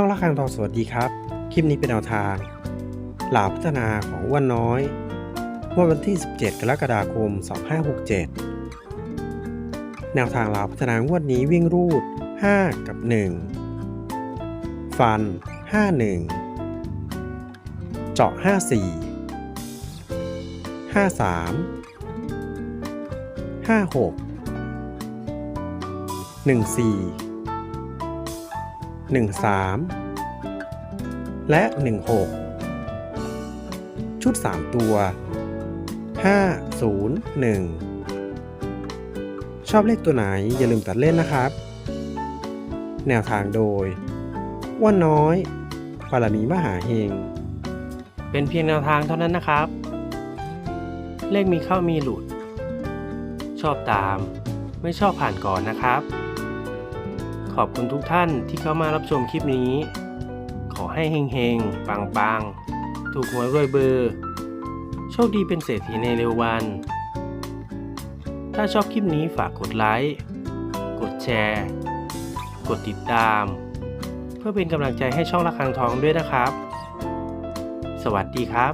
ช่องละคังทองสวัสดีครับ คลิปนี้เป็นแนวทาง หลาพัฒนาของอ้วนน้อยเมื่อวันที่ 17 กรกฎาคม 2567 แนวทางลาวพัฒนางวดนี้วิ่งรูด 5 กับ 1 ฟัน 51 เจาะ 54 53 56 14 13 และ 16 ชุด 3 ตัว 5 0 1 ชอบเลขตัวไหนอย่าลืมตัดเล่นนะครับ แนวทางโดยว่าน้อยปารมีมหาเฮง เป็นเพียงแนวทางเท่านั้นนะครับ เลขมีเข้ามีหลุด ชอบตาม ไม่ชอบผ่านก่อนนะครับ ขอบคุณทุกท่านที่เข้ามารับชมคลิปนี้ ขอให้เฮงๆ ปังๆ ถูกหวยรวยเบอร์ โชคดีเป็นเศรษฐีในเร็ววัน ถ้าชอบคลิปนี้ฝากกดไลค์ กดแชร์ กดติดตาม เพื่อเป็นกำลังใจให้ช่องระฆังทองด้วยนะครับ สวัสดีครับ